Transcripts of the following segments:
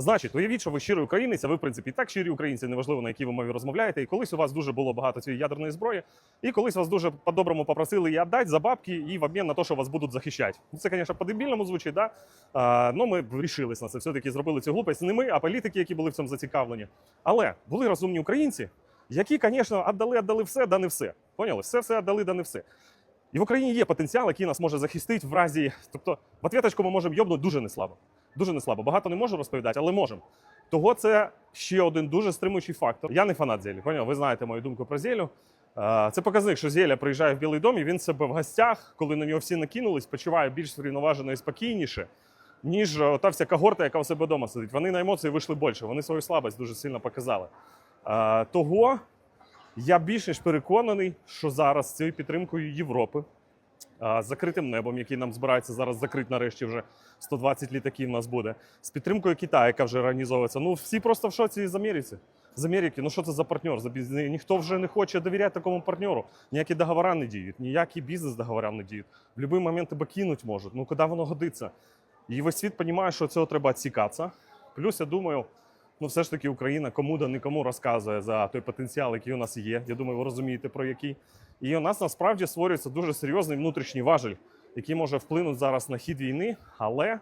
Значить, уявіть, що ви щирий українець, а ви, в принципі, і так щирі українці, неважливо на якій ви мові розмовляєте. І колись у вас дуже було багато цієї ядерної зброї, і колись вас дуже по-доброму попросили її віддати за бабки і в обмін на те, що вас будуть захищати. Ну, Це, звісно, по-дебільному звучить, да? а, ну ми вирішились на це. Все-таки зробили цю глупость. Не ми, а політики, які були в цьому зацікавлені. Але були розумні українці, які, звісно, віддали, віддали все, да не все. Поняли? Все, все віддали, да не все. І в Україні є потенціал, який нас може захистити в разі. Тобто, в ответочку ми можемо йобнути дуже неслабо. Дуже неслабо. Багато не можу розповідати, але можемо. Того це ще один дуже стримуючий фактор. Я не фанат зелі. Поняв? Ви знаєте мою думку про зелю. Е, Це показник, що Зеля приїжджає в Білий дом, і він себе в гостях, коли на нього всі накинулись, почуває більш врівноважено і спокійніше, ніж е, та вся когорта, яка у себе вдома сидить. Вони на емоції вийшли більше, вони свою слабость дуже сильно показали. Е, Того я більш ніж переконаний, що зараз з цією підтримкою Європи, з закритим небом, який нам збирається зараз закрити нарешті вже 120 літаків у нас буде, з підтримкою Китаю, яка вже організовується. Ну всі просто в шоці з Америці. З Америки, ну що це за партнер? Ніхто вже не хоче довіряти такому партнеру. Ніякі договори не діють, ніякі бізнес договори не діють. В будь-який момент тебе кинуть можуть. Ну куди воно годиться? І весь світ розуміє, що цього треба відсікатися. Плюс я думаю, ну все ж таки Україна кому да нікому розказує за той потенціал, який у нас є. Я думаю, ви розумієте про який. І у нас насправді створюється дуже серйозний внутрішній важель, який може вплинути зараз на хід війни, але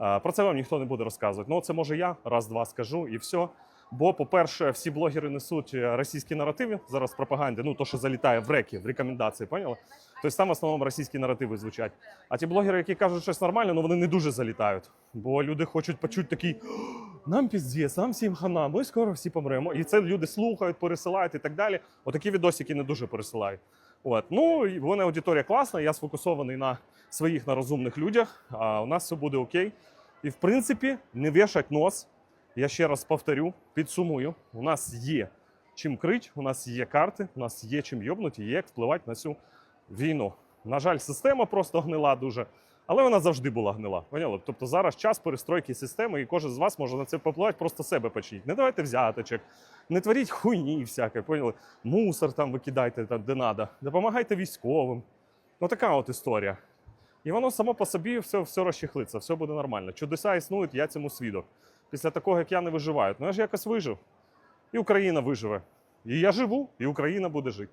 е, про це вам ніхто не буде розказувати. Ну, це може я раз-два скажу і все. Бо, по-перше, всі блогери несуть е, російські наративи зараз в пропаганді, ну то, що залітає в реки, в рекомендації, поняли? Тобто там в основному російські наративи звучать. А ті блогери, які кажуть щось нормальне, ну вони не дуже залітають. Бо люди хочуть почути такий нам піздець, нам всім хана, ми скоро всі помремо. І це люди слухають, пересилають і так далі. Отакі відосики не дуже пересилають. От. Ну, і в аудиторія класна, я сфокусований на своїх на розумних людях, а у нас все буде окей. І в принципі, не вішать нос. Я ще раз повторю, підсумую: у нас є чим крить, у нас є карти, у нас є чим йобнути, є як впливати на цю війну. На жаль, система просто гнила дуже, але вона завжди була гнила. Поняли? Тобто зараз час перестройки системи, і кожен з вас може на це попливати, просто себе почніть. Не давайте взяточок, не творіть хуйні всяке, поняли? Мусор там викидайте там, де треба, допомагайте військовим. Ну така от історія. І воно само по собі все, все розчехлиться, все буде нормально. Чудеса існують, я цьому свідок. Після такого, як я не виживаю. Ну я ж якось вижив. І Україна виживе. І я живу, і Україна буде жити.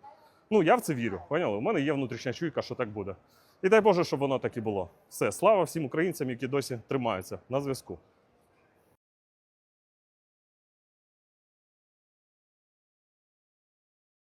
Ну, я в це вірю. Поняли? У мене є внутрішня чуйка, що так буде. І дай Боже, щоб воно так і було. Все, слава всім українцям, які досі тримаються на зв'язку.